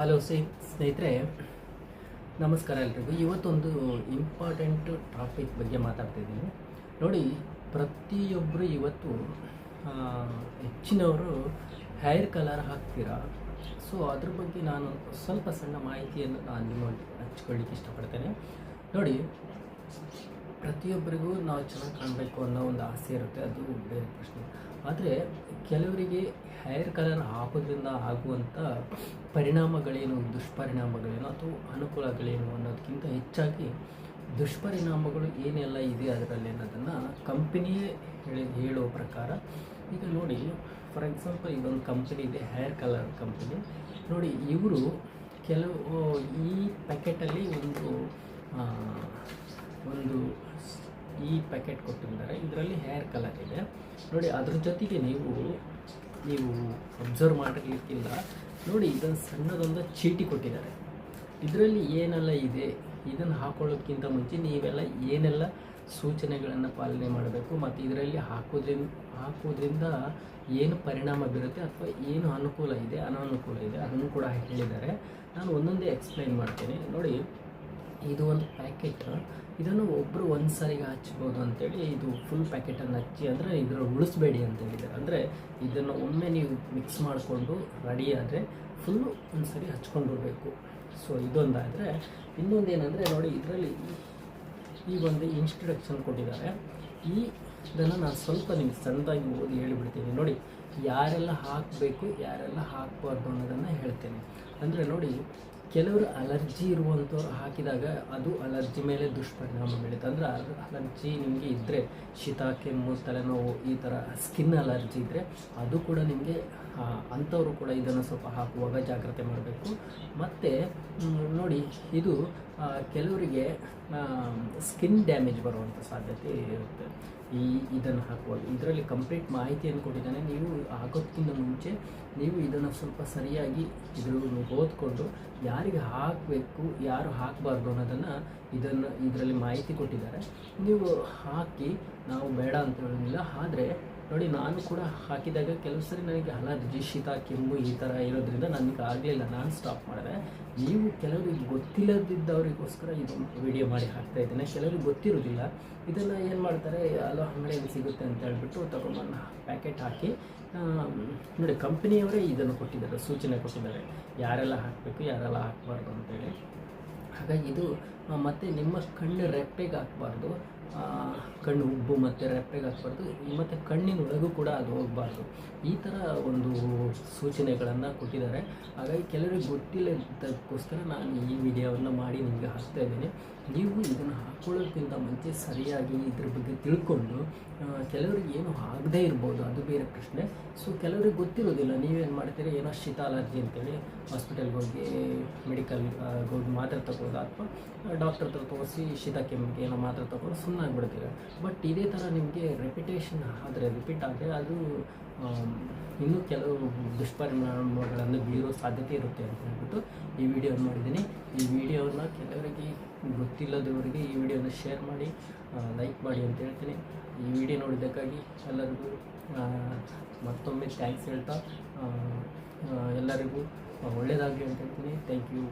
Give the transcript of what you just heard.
Hello ಸ್ನೇಹಿತರೆ, ನಮಸ್ಕಾರ ಎಲ್ರಿಗೂ. ಇವತ್ತೊಂದು ಇಂಪಾರ್ಟೆಂಟ್ ಟಾಪಿಕ್ ಬಗ್ಗೆ ಮಾತಾಡ್ತಿದ್ದೀನಿ ನೋಡಿ ಪ್ರತಿಯೊಬ್ಬರು ಇವತ್ತು ಹೆಚ್ಚಿನವರು ಹೇರ್ ಕಲರ್ ಹಾಕ್ತೀರಾ? ಸೊ ಅದ್ರ ಬಗ್ಗೆ ನಾನು ಸ್ವಲ್ಪ ಸಣ್ಣ ಮಾಹಿತಿಯನ್ನು ನಾನು ನಿಮ್ಮ ಹಚ್ಕೊಳ್ಳಿಕ್ಕೆ ಇಷ್ಟಪಡ್ತೇನೆ. ನೋಡಿ, ಪ್ರತಿಯೊಬ್ಬರಿಗೂ ನಾವು ಚೆನ್ನಾಗಿ ಕಾಣಬೇಕು ಅನ್ನೋ ಒಂದು ಆಸೆ ಇರುತ್ತೆ. ಅದು ಬೇರೆ ಪ್ರಶ್ನೆ. ಆದರೆ ಕೆಲವರಿಗೆ ಹೇರ್ ಕಲರ್ ಹಾಕೋದ್ರಿಂದ ಆಗುವಂಥ ಪರಿಣಾಮಗಳೇನು, ದುಷ್ಪರಿಣಾಮಗಳೇನು ಅಥವಾ ಅನುಕೂಲಗಳೇನು ಅನ್ನೋದಕ್ಕಿಂತ ಹೆಚ್ಚಾಗಿ ದುಷ್ಪರಿಣಾಮಗಳು ಏನೆಲ್ಲ ಇದೆ ಅದರಲ್ಲಿ ಅನ್ನೋದನ್ನು ಕಂಪನಿಯೇ ಹೇಳಿ, ಹೇಳೋ ಪ್ರಕಾರ ಈಗ ನೋಡಿ ಫಾರ್ ಎಕ್ಸಾಂಪಲ್ ಇದೊಂದು ಕಂಪನಿ ಇದೆ ಹೇರ್ ಕಲರ್ ಕಂಪನಿ ನೋಡಿ ಇವರು ಕೆಲವು, ಈ ಪ್ಯಾಕೆಟಲ್ಲಿ ಒಂದು ಪ್ಯಾಕೆಟ್ ಕೊಟ್ಟಿದ್ದಾರೆ. ಇದರಲ್ಲಿ ಹೇರ್ ಕಲರ್ ಇದೆ. ನೋಡಿ, ಅದ್ರ ಜೊತೆಗೆ ನೀವು ನೀವು ಅಬ್ಸರ್ವ್ ಮಾಡಿರ್ಲಿಕ್ಕಿಲ್ಲ ನೋಡಿ, ಇದೊಂದು ಸಣ್ಣದೊಂದು ಚೀಟಿ ಕೊಟ್ಟಿದ್ದಾರೆ. ಇದರಲ್ಲಿ ಏನೆಲ್ಲ ಇದೆ? ಇದನ್ನು ಹಾಕೊಳ್ಳೋಕ್ಕಿಂತ ಮುಂಚೆ ನೀವೆಲ್ಲ ಏನೆಲ್ಲ ಸೂಚನೆಗಳನ್ನು ಪಾಲನೆ ಮಾಡಬೇಕು ಮತ್ತು ಇದರಲ್ಲಿ ಹಾಕೋದ್ರಿಂದ ಹಾಕೋದ್ರಿಂದ ಏನು ಪರಿಣಾಮ ಬೀರುತ್ತೆ ಅಥವಾ ಏನು ಅನುಕೂಲ ಇದೆ, ಅನಾನುಕೂಲ ಇದೆ, ಅದನ್ನು ಕೂಡ ಹೇಳಿದ್ದಾರೆ. ನಾನು ಒಂದೊಂದೇ ಎಕ್ಸ್ಪ್ಲೈನ್ ಮಾಡ್ತೇನೆ. ನೋಡಿ ಇದು ಒಂದು ಪ್ಯಾಕೆಟ್ ಇದನ್ನು ಒಬ್ಬರು ಒಂದು ಸಾರಿಗೆ ಹಚ್ಬೋದು ಅಂತೇಳಿ ಇದು ಫುಲ್ ಪ್ಯಾಕೆಟನ್ನು ಹಚ್ಚಿ ಅಂದರೆ ಇದರ ಉಳಿಸ್ಬೇಡಿ ಅಂತ ಹೇಳಿದ್ದಾರೆ ಅಂದರೆ ಇದನ್ನು ಒಮ್ಮೆ ನೀವು ಮಿಕ್ಸ್ ಮಾಡಿಕೊಂಡು ರೆಡಿ ಆದರೆ ಫುಲ್ಲು ಒಂದು ಸರಿ ಹಚ್ಕೊಂಡು ಬರಬೇಕು ಸೊ ಇದೊಂದಾದರೆ ಇನ್ನೊಂದೇನೆಂದರೆ ನೋಡಿ ಇದರಲ್ಲಿ ಈ ಒಂದು ಇನ್ಸ್ಟ್ರಕ್ಷನ್ ಕೊಟ್ಟಿದ್ದಾರೆ. ಈ ಇದನ್ನು ನಾನು ಸ್ವಲ್ಪ ನಿಮ್ಗೆ ಸಣ್ಣದಾಗಿ ಓದಿ ಹೇಳಿಬಿಡ್ತೀನಿ. ನೋಡಿ, ಯಾರೆಲ್ಲ ಹಾಕಬೇಕು, ಯಾರೆಲ್ಲ ಹಾಕಬಾರ್ದು ಅನ್ನೋದನ್ನು ಹೇಳ್ತೇನೆ. ಅಂದರೆ ನೋಡಿ ಕೆಲವರು ಅಲರ್ಜಿ ಇರುವಂಥವ್ರು ಹಾಕಿದಾಗ ಅದು ಅಲರ್ಜಿ ಮೇಲೆ ದುಷ್ಪರಿಣಾಮ ಬೀಳುತ್ತೆ. ಅಂದರೆ ಅಲರ್ಜಿ ನಿಮಗೆ ಇದ್ದರೆ ಶೀತ, ಕೆಮ್ಮು, ತಲೆನೋವು ಈ ಥರ ಸ್ಕಿನ್ ಅಲರ್ಜಿ ಇದ್ದರೆ ಅದು ಕೂಡ ನಿಮಗೆ ಅಂಥವರು ಕೂಡ ಇದನ್ನು ಸ್ವಲ್ಪ ಹಾಕುವಾಗ ಜಾಗ್ರತೆ ಮಾಡಬೇಕು. ಮತ್ತು ನೋಡಿ ಇದು ಕೆಲವರಿಗೆ ಸ್ಕಿನ್ ಡ್ಯಾಮೇಜ್ ಬರುವಂಥ ಸಾಧ್ಯತೆ ಇರುತ್ತೆ. ಈ, ಇದನ್ನು ಹಾಕುವಾಗ. ಇದರಲ್ಲಿ ಕಂಪ್ಲೀಟ್ ಮಾಹಿತಿಯನ್ನು ಕೊಟ್ಟಿದ್ದಾನೆ. ನೀವು ಹಾಕೋದಕ್ಕಿಂತ ಮುಂಚೆ ನೀವು ಇದನ್ನು ಸ್ವಲ್ಪ ಸರಿಯಾಗಿ ಇದ್ರ ಓದ್ಕೊಂಡು ಯಾರಿಗೆ ಹಾಕಬೇಕು, ಯಾರು ಹಾಕಬಾರ್ದು ಅನ್ನೋದನ್ನು ಇದನ್ನು ಇದರಲ್ಲಿ ಮಾಹಿತಿ ಕೊಟ್ಟಿದ್ದಾರೆ. ನೀವು ಹಾಕಿ, ನಾವು ಬೇಡ ಅಂತ ಹೇಳೋದಿಲ್ಲ. ಆದರೆ ನೋಡಿ, ನಾನು ಕೂಡ ಹಾಕಿದಾಗ ಕೆಲವು ಸರಿ ನನಗೆ ಅಲರ್ಜಿ ಶೀತ ಕೆಮ್ಮು ಈ ಥರ ಇರೋದ್ರಿಂದ ನನಗೆ ಆಗಲಿಲ್ಲ ನಾನು ಸ್ಟಾಪ್ ಮಾಡಿದೆ. ನೀವು ಕೆಲವರಿಗೆ ಗೊತ್ತಿಲ್ಲದಿದ್ದವರಿಗೋಸ್ಕರ ಇದೊಂದು ವಿಡಿಯೋ ಮಾಡಿ ಹಾಕ್ತಾ ಇದ್ದೇನೆ. ಕೆಲವರಿಗೆ ಗೊತ್ತಿರೋದಿಲ್ಲ ಇದನ್ನು ಏನು ಮಾಡ್ತಾರೆ, ಅಲೋ ಅಂಗಡಿಯಲ್ಲಿ ಸಿಗುತ್ತೆ ಅಂತ ಹೇಳ್ಬಿಟ್ಟು ತಗೊಂಡು ಪ್ಯಾಕೆಟ್ ಹಾಕಿ ನೋಡಿ ಕಂಪ್ನಿಯವರೇ ಇದನ್ನು ಕೊಟ್ಟಿದ್ದಾರೆ, ಸೂಚನೆ ಕೊಟ್ಟಿದ್ದಾರೆ. ಯಾರೆಲ್ಲ ಹಾಕಬೇಕು, ಯಾರೆಲ್ಲ ಹಾಕಬಾರ್ದು ಅಂತೇಳಿ ಹಾಗಾಗಿ ಇದು ಮತ್ತು ಮತ್ತೆ ನಿಮ್ಮ ಕಣ್ಣು ರೆಪ್ಪೆಗೆ ಹಾಕಬಾರ್ದು. ಕಣ್ಣು, ಉಬ್ಬು ಮತ್ತು ರೆಪ್ಪೆಗೆ ಮತ್ತೆ ಮತ್ತು ಕಣ್ಣಿನೊಳಗೂ ಕೂಡ ಅದು ಹೋಗಬಾರ್ದು. ಈ ಥರ ಒಂದು ಸೂಚನೆಗಳನ್ನು ಕೊಟ್ಟಿದ್ದಾರೆ. ಹಾಗಾಗಿ ಕೆಲವರಿಗೆ ಗೊತ್ತಿಲ್ಲದಕ್ಕೋಸ್ಕರ ನಾನು ಈ ವಿಡಿಯೋವನ್ನು ಮಾಡಿ ನಿಮಗೆ ಹಾಕ್ತಾ ಇದ್ದೀನಿ. ನೀವು ಇದನ್ನು ಹಾಕ್ಕೊಳ್ಳೋಕ್ಕಿಂತ ಮುಂಚೆ ಸರಿಯಾಗಿ ಇದ್ರ ಬಗ್ಗೆ ತಿಳ್ಕೊಂಡು ಕೆಲವರಿಗೆ ಏನು ಆಗದೇ ಇರ್ಬೋದು, ಅದು ಬೇರೆ ಪ್ರಶ್ನೆ. ಸೊ ಕೆಲವರಿಗೆ ಗೊತ್ತಿರೋದಿಲ್ಲ, ನೀವೇನು ಮಾಡ್ತೀರಿ? ಏನೋ ಶೀತ ಅಲರ್ಜಿ ಅಂತೇಳಿ ಹಾಸ್ಪಿಟಲ್ಗೆ ಹೋಗಿ ಮೆಡಿಕಲ್ ಹೋಗಿ ಮಾತ್ರೆ ತಗೋದು ಅಥವಾ ಡಾಕ್ಟರ್ ಹತ್ರ ತೋರಿಸಿ ಶೀತ ಕೆಮ್ಮಿಗೆ ಏನೋ ಮಾತ್ರೆ ತಗೊಂಡು ಸುಮ್ಮನೆ ಆಗಿಬಿಡ್ತೀರ ಬಟ್ ಇದೇ ಥರ ನಿಮಗೆ ರೆಪಿಟೇಷನ್ ಆದರೆ ರಿಪೀಟ್ ಆದರೆ ಅದು ಇನ್ನೂ ಕೆಲವು ದುಷ್ಪರಿಣಾಮಗಳನ್ನು ಬೀರೋ ಸಾಧ್ಯತೆ ಇರುತ್ತೆ ಅಂತ ಹೇಳ್ಬಿಟ್ಟು ಈ ವಿಡಿಯೋ ಮಾಡಿದ್ದೀನಿ. ಈ ವಿಡಿಯೋನ ಕೆಲವರಿಗೆ ಗೊತ್ತಿಲ್ಲದವರಿಗೆ ಈ ವಿಡಿಯೋನ ಶೇರ್ ಮಾಡಿ ಲೈಕ್ ಮಾಡಿ ಅಂತ ಹೇಳ್ತೀನಿ. ಈ ವಿಡಿಯೋ ನೋಡಿದ್ದಕ್ಕಾಗಿ ಎಲ್ಲರಿಗೂ ಮತ್ತೊಮ್ಮೆ ಥ್ಯಾಂಕ್ಸ್ ಹೇಳ್ತಾ ಎಲ್ಲರಿಗೂ ಒಳ್ಳೆಯದಾಗಲಿ ಅಂತ ಹೇಳ್ತೀನಿ. Thank you